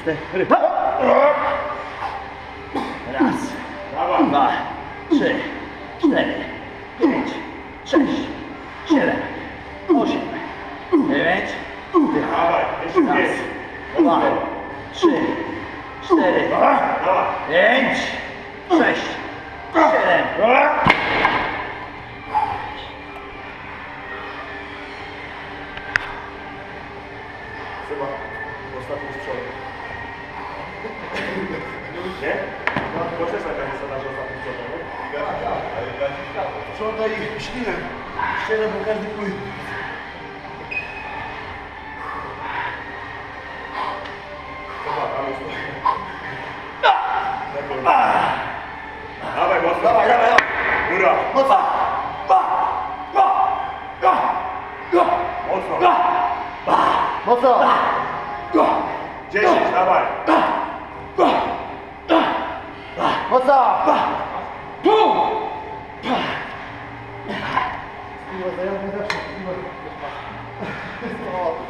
cztery. Raz, dwa, trzy, cztery, pięć, sześć, siedem, osiem, dziewięć, raz, dwa, trzy, cztery, pięć, sześć, siedem, Chyba ostatni strzał. Nie? To też taka że ostatni strzał, nie? Sprzątaj ślinę. Ślinę, bo każdy jest Dawaj, mocno. Dawaj, dawaj. Góra. Mocno. Mocno. Mocno. 10, dawaj. Mocno.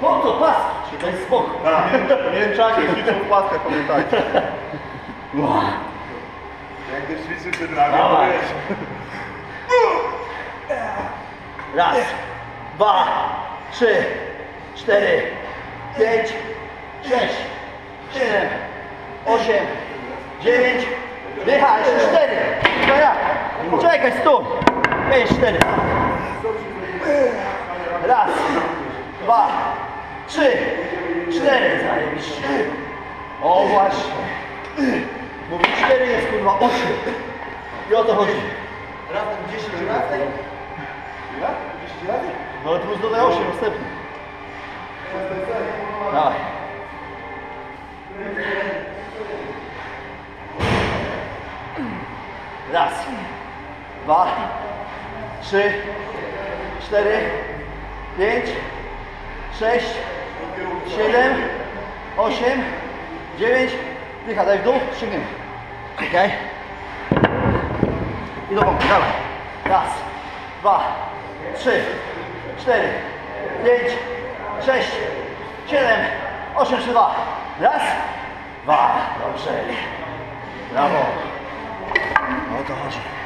Po co paski? Daj spokój. Mięczaki ćwiczą w płaskach, pamiętajcie. Jak ty przed nami, to Dawaj. wiesz. Raz, dwa, trzy, cztery, pięć, sześć, siedem, osiem, dziewięć, dycha, jeszcze cztery. To ja. Czekaj, stój. Pięć, cztery. Raz, dwa, trzy, cztery. Zajebiście. O właśnie. Mówi cztery jest kurwa osiem. I o to chodzi. Razem 10 razy? Ile? 10 razy? No ale plus dodaj 8 następny. Dawaj. Raz, dwa, trzy, cztery, pięć, sześć, siedem, osiem, dziewięć. Dycha, daj w dół, ściągniemy. Okej. I do pompy, dawaj. Raz, dwa, trzy, cztery, pięć, sześć, siedem, osiem, trzy, dwa. Raz, dwa. Dobrze. Brawo. O to chodzi.